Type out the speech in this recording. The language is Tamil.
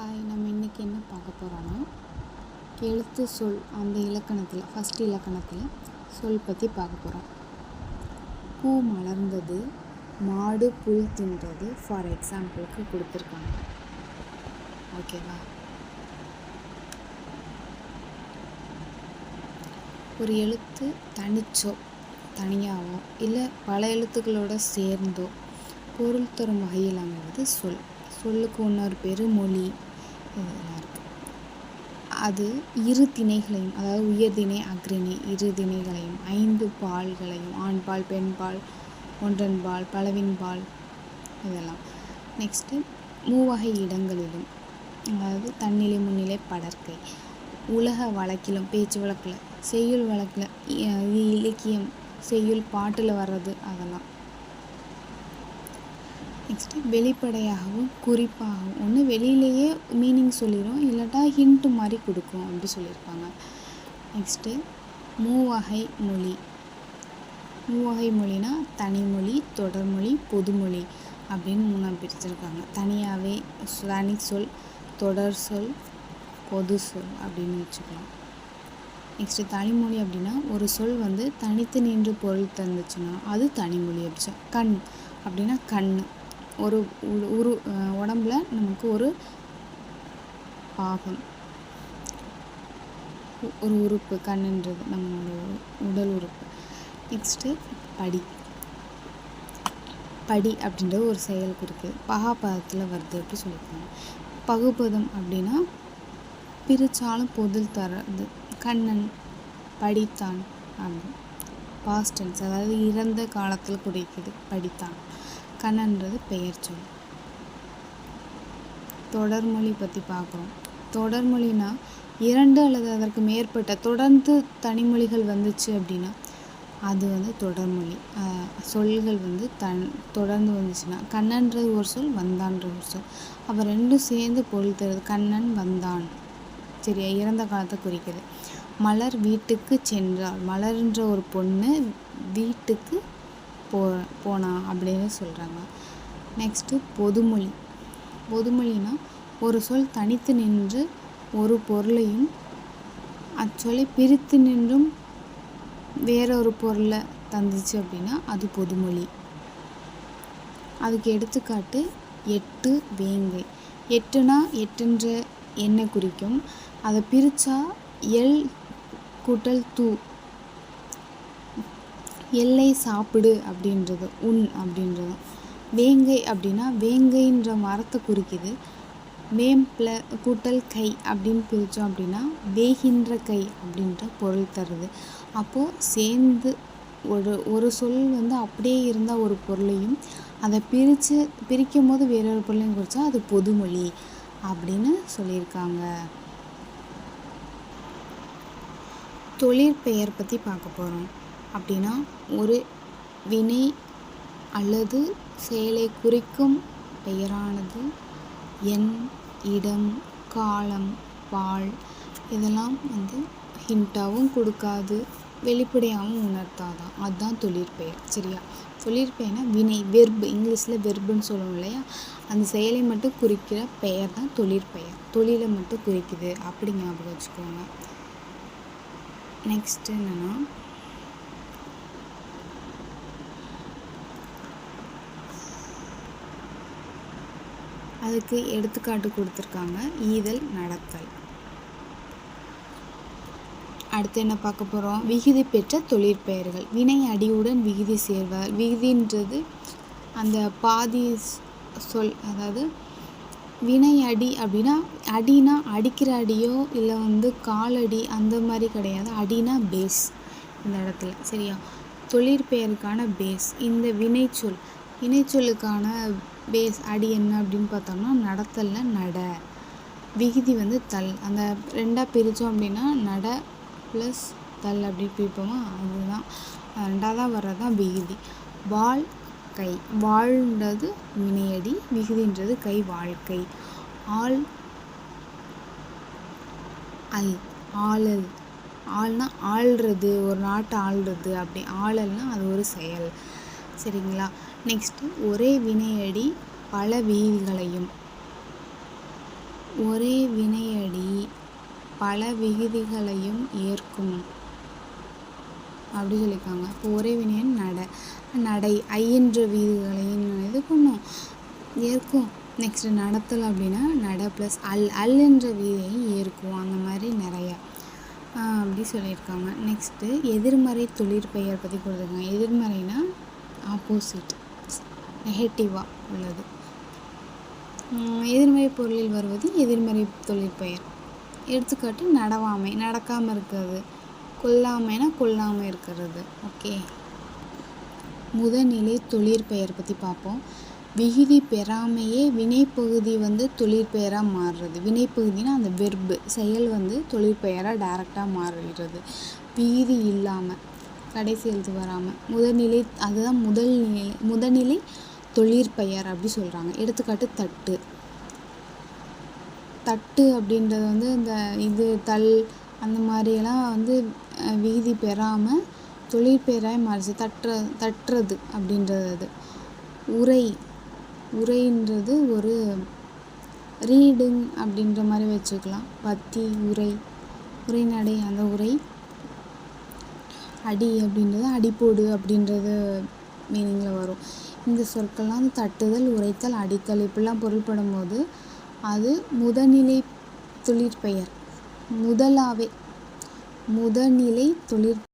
ஹாய் நம்ம இன்றைக்கி என்ன பார்க்க போகிறோன்னா எழுத்து சொல் அந்த இலக்கணத்தில் ஃபஸ்ட் இலக்கணத்தில் சொல் பற்றி பார்க்க போகிறோம் பூ மலர்ந்தது மாடு புல் தின்றது ஃபார் எக்ஸாம்பிளுக்கு கொடுத்துருக்காங்க. ஓகேவா ஒரு எழுத்து தனிச்சோ தனியாகவோ இல்லை பல எழுத்துக்களோட சேர்ந்தோ பொருள் தரும் வகையில் அமைவது சொல். சொல்லுக்கு இன்னொரு பேர் மொழி. இதெல்லாம் இருக்குது அது இரு திணைகளையும் அதாவது உயர்திணை அக்ரிணை இரு திணைகளையும் ஐந்து பால்களையும் ஆண்பால் பெண்பால் ஒன்றன்பால் பலவின்பால் இதெல்லாம். நெக்ஸ்ட்டு மூவகை இடங்களிலும் அதாவது தன்னிலை முன்னிலை படற்கை உலக வழக்கிலும் பேச்சு வழக்கில் செய்யுள் வழக்கில் இலக்கியம் செய்யுள் பாட்டில் வர்றது அதெல்லாம். நெக்ஸ்ட்டு வெளிப்படையாகவும் குறிப்பாகவும். ஒன்று வெளியிலேயே மீனிங் சொல்லிடும் இல்லாட்டா ஹிண்ட்டு மாதிரி கொடுக்கும் அப்படி சொல்லியிருப்பாங்க. நெக்ஸ்ட்டு மூவகை மொழி. மூவகை மொழினா தனிமொழி தொடர்மொழி பொதுமொழி அப்படின்னு மூணாக பிரிச்சிருக்காங்க. தனியாகவே தனி சொல் தொடர் சொல் பொது சொல் அப்படின்னு வச்சுக்கலாம். நெக்ஸ்ட்டு தனிமொழி அப்படின்னா ஒரு சொல் வந்து தனித்து நின்று பொருள் தந்துச்சுன்னா அது தனிமொழி அப்படி கண் அப்படின்னா கண் ஒரு உரு உடம்புல நமக்கு ஒரு பாகம். ஒரு உறுப்பு கண்ணுன்றது நம்மளோட உடல் உறுப்பு. நெக்ஸ்ட்டு படி. படி அப்படின்ற ஒரு செயல் இருக்குது பகாபதத்தில் வருது அப்படி சொல்லியிருக்காங்க. பகுபதம் அப்படின்னா பிரித்தாலும் பொதில் தரது. கண்ணன் படித்தான். அப்படி பாஸ்டன்ஸ் அதாவது இறந்த காலத்தில் குறிக்குது படித்தான். கண்ணன்றது பெயர் சொல். தொடர்மொழி பற்றி பார்க்குறோம் தொடர்மொழினா இரண்டு அல்லது அதற்கு மேற்பட்ட தொடர்ந்து தனிமொழிகள் வந்துச்சு அப்படின்னா அது வந்து தொடர்மொழி சொல்கள் வந்து தன் தொடர்ந்து வந்துச்சுன்னா கண்ணன்றது ஒரு சொல் வந்தான்ற ஒரு சொல். அப்போ ரெண்டும் சேர்ந்து பொருள் தருது கண்ணன் வந்தான். சரியா? இறந்த காலத்தை குறிக்கிறது. மலர் வீட்டுக்கு சென்றாள். மலர்ன்ற ஒரு பொண்ணு வீட்டுக்கு போ போனா அப்படின்னு சொல்கிறாங்க நெக்ஸ்ட்டு பொதுமொழி. பொதுமொழினா ஒரு சொல் தனித்து நின்று ஒரு பொருளையும் அச்சொல்லை பிரித்து நின்றும் வேறொரு பொருளை தந்துச்சு அப்படின்னா அது பொதுமொழி. அதுக்கு எடுத்துக்காட்டு எட்டு வேங்கை. எட்டுனா எட்டுன்ற எண்ணை குறிக்கும். அதை பிரித்தா எல் கூட்டல் தூ. எல்லை சாப்பிடு அப்படின்றது உண் அப்படின்றது. வேங்கை அப்படின்னா வேங்கைன்ற மரத்தை குறிக்குது. வேம் கூட்டல் கை அப்படின்னு பிரித்தோம் அப்படின்னா வேகின்ற கை அப்படின்ற பொருள் தருது. அப்போது சேர்ந்து ஒரு ஒரு சொல் வந்து அப்படியே இருந்தால் ஒரு பொருளையும் அதை பிரித்து பிரிக்கும் போது வேறொரு பொருளையும் குறித்தா அது பொதுமொழி அப்படின்னு சொல்லியிருக்காங்க. தொழிற்பெயர் பற்றி பார்க்க போகிறோம் அப்படின்னா ஒரு வினை அல்லது செயலை குறிக்கும் பெயரானது எண் இடம் காலம் பால் இதெல்லாம் வந்து ஹிண்ட்டாகவும் கொடுக்காது வெளிப்படையாகவும் உணர்த்தாதான். அதுதான் தொழிற்பெயர் சரியா? தொழிற்பெயர்னா வினை வெர்பு. இங்கிலீஷில் வெர்புன்னு சொல்லுவோம் இல்லையா? அந்த செயலை மட்டும் குறிக்கிற பெயர் தான் தொழிற்பெயர். தொழிலை மட்டும் குறிக்குது. அப்படி ஞாபகம் வச்சுக்கோங்க. நெக்ஸ்ட் என்னன்னா அதுக்கு எடுத்துக்காட்டு கொடுத்துருக்காங்க. ஈதல் நடத்தல். அடுத்து என்ன பார்க்க போகிறோம் விகுதி பெற்ற தொழிற்பெயர்கள் வினை அடியுடன் விகுதி சேர்வார். விகுதின்றது அந்த பாதி சொல் அதாவது வினை அடி அப்படின்னா அடினா அடிக்கிற அடியோ இல்லை வந்து காலடி அந்த மாதிரி கிடையாது. அடினா பேஸ் இந்த இடத்துல சரியா? தொழிற்பெயருக்கான பேஸ் இந்த வினைச்சொல் வினைச்சொல்லுக்கான பேஸ் அடி என்ன அப்படின்னு பார்த்தோம்னா நடத்தல்ல நட. விகுதி வந்து தல். அந்த ரெண்டாக பிரித்தோம் அப்படின்னா நட ப்ளஸ் தல் அப்படி பிரிப்போமா? அதுதான். ரெண்டாவதாக வர்றது தான் விகுதி. வாழ் கை. வாழ்ன்றது வினையடி விகுதின்றது கை வாழ்க்கை. ஆள் அல். ஆளல். ஆள்னா ஆள்றது ஒரு நாட்டை ஆள்றது அப்படி. ஆளல்னா அது ஒரு செயல். சரிங்களா? நெக்ஸ்ட்டு ஒரே வினையடி பல விகுதிகளையும். ஒரே வினையடி பல விகுதிகளையும் ஏற்கும். அப்படி சொல்லியிருக்காங்க. இப்போ ஒரே வினையன் நடை நடை ஐயன்ற விகுதிகளையும் இது பண்ணும் ஏற்கும். நெக்ஸ்ட்டு நடத்தல் அப்படின்னா நட ப்ளஸ் அல் அல் என்ற விதியை ஏற்கும். அந்த மாதிரி நிறையா. அப்படி சொல்லியிருக்காங்க. நெக்ஸ்ட்டு எதிர்மறை தொழிற்பெயர் பற்றி கொடுத்துருக்காங்க. எதிர்மறைனா ஆப்போசிட். நெகட்டிவாக உள்ளது. எதிர்மறை பொருளில் வருவது எதிர்மறை தொழிற்பெயர் எடுத்துக்காட்டு நடவாமை நடக்காமல் இருக்கிறது. கொல்லாமைனா கொல்லாமல் இருக்கிறது. ஓகே. முதநிலை தொழிற்பெயர் பற்றி பார்ப்போம் விகுதி பெறாமையே வினைப்பகுதி வந்து தொழிற்பெயராக மாறுறது. வினைப்பகுதினா அந்த வெர்பு செயல் வந்து தொழிற்பெயராக டைரெக்டாக மாறுகிறது. விகுதி இல்லாமல் கடைசி எழுத்து வராமல் முதல்நிலை அதுதான் முதல் நிலை முதல்நிலை தொழிற்பெயர் அப்படி சொல்கிறாங்க எடுத்துக்காட்டு தட்டு. தட்டு அப்படின்றது வந்து இந்த இது தல் அந்த மாதிரியெல்லாம் வந்து வீதி விகுதி பெறாமல் தொழிற்பெயராக மாறிச்சு. தட்டுற தட்டுறது அப்படின்றது அது. உரை உரைன்றது ஒரு ரீடிங் அப்படின்ற மாதிரி வச்சுக்கலாம். பத்தி உரை உரைநடை அந்த உரை அடி அப்படின்றது அடிப்போடு அப்படின்றது மீனிங்கில் வரும். இந்த சொற்கள்லாம் தட்டுதல் உரைத்தல் அடித்தல் இப்படிலாம் பொருள்படும் போது அது முதநிலை தொழிற்பெயர். முதலாவே முதநிலை தொழிற்